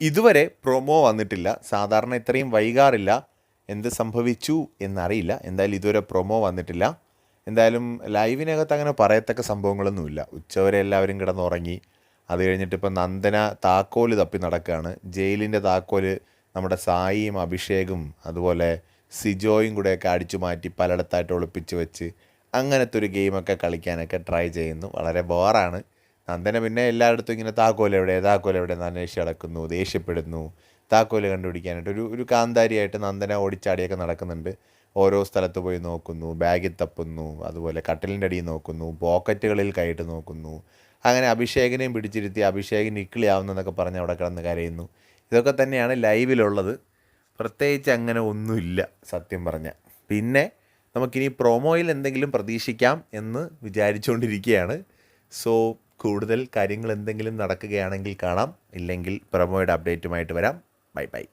ഇതുവരെ പ്രൊമോ വന്നിട്ടില്ല. സാധാരണ ഇത്രയും വൈകാറില്ല. എന്ത് സംഭവിച്ചു എന്നറിയില്ല. എന്തായാലും ഇതുവരെ പ്രൊമോ വന്നിട്ടില്ല. എന്തായാലും ലൈവിനകത്ത് അങ്ങനെ പറയത്തക്ക സംഭവങ്ങളൊന്നുമില്ല. ഉച്ചവരെ എല്ലാവരും കിടന്നുറങ്ങി. അത് കഴിഞ്ഞിട്ട് ഇപ്പം നന്ദന താക്കോൽ തപ്പി നടക്കുകയാണ്. ജയിലിന്റെ താക്കോൽ നമ്മുടെ സായിയും അഭിഷേകും അതുപോലെ സിജോയും കൂടെയൊക്കെ അടിച്ചു മാറ്റി പലയിടത്തായിട്ട് ഒളിപ്പിച്ച് വെച്ച് അങ്ങനത്തെ ഒരു ഗെയിമൊക്കെ കളിക്കാനൊക്കെ ട്രൈ ചെയ്യുന്നു. വളരെ ബോറാണ് നന്ദന പിന്നെ എല്ലായിടത്തും ഇങ്ങനെ താക്കോൽ എവിടെ താക്കോൽ എവിടെ എന്ന് അന്വേഷിച്ച് നടക്കുന്നു ദേഷ്യപ്പെടുന്നു. താക്കോൽ കണ്ടുപിടിക്കാനായിട്ട് ഒരു ഒരു കാന്താരിയായിട്ട് നന്ദന ഓടിച്ചാടിയൊക്കെ നടക്കുന്നുണ്ട്. ഓരോ സ്ഥലത്ത് പോയി നോക്കുന്നു ബാഗിൽ തപ്പുന്നു അതുപോലെ കട്ടിലിന്റെ അടിയിൽ നോക്കുന്നു പോക്കറ്റുകളിൽ കൈയിട്ട് നോക്കുന്നു. അങ്ങനെ അഭിഷേകനെയും പിടിച്ചിരുത്തി അഭിഷേകൻ ഇക്കിളിയാവുന്നെന്നൊക്കെ പറഞ്ഞ് അവിടെ കിടന്ന് കരയുന്നു. ഇതൊക്കെ തന്നെയാണ് ലൈവിലുള്ളത്. പ്രത്യേകിച്ച് അങ്ങനെ ഒന്നുമില്ല സത്യം പറഞ്ഞാൽ. പിന്നെ നമുക്കിനി പ്രൊമോയിൽ എന്തെങ്കിലും പ്രതീക്ഷിക്കാം എന്ന് വിചാരിച്ചുകൊണ്ടിരിക്കുകയാണ്. സോ കൂടുതൽ കാര്യങ്ങൾ എന്തെങ്കിലും നടക്കുകയാണെങ്കിൽ കാണാം. ഇല്ലെങ്കിൽ പ്രൊമോയുടെ അപ്ഡേറ്റുമായിട്ട് വരാം. Bye bye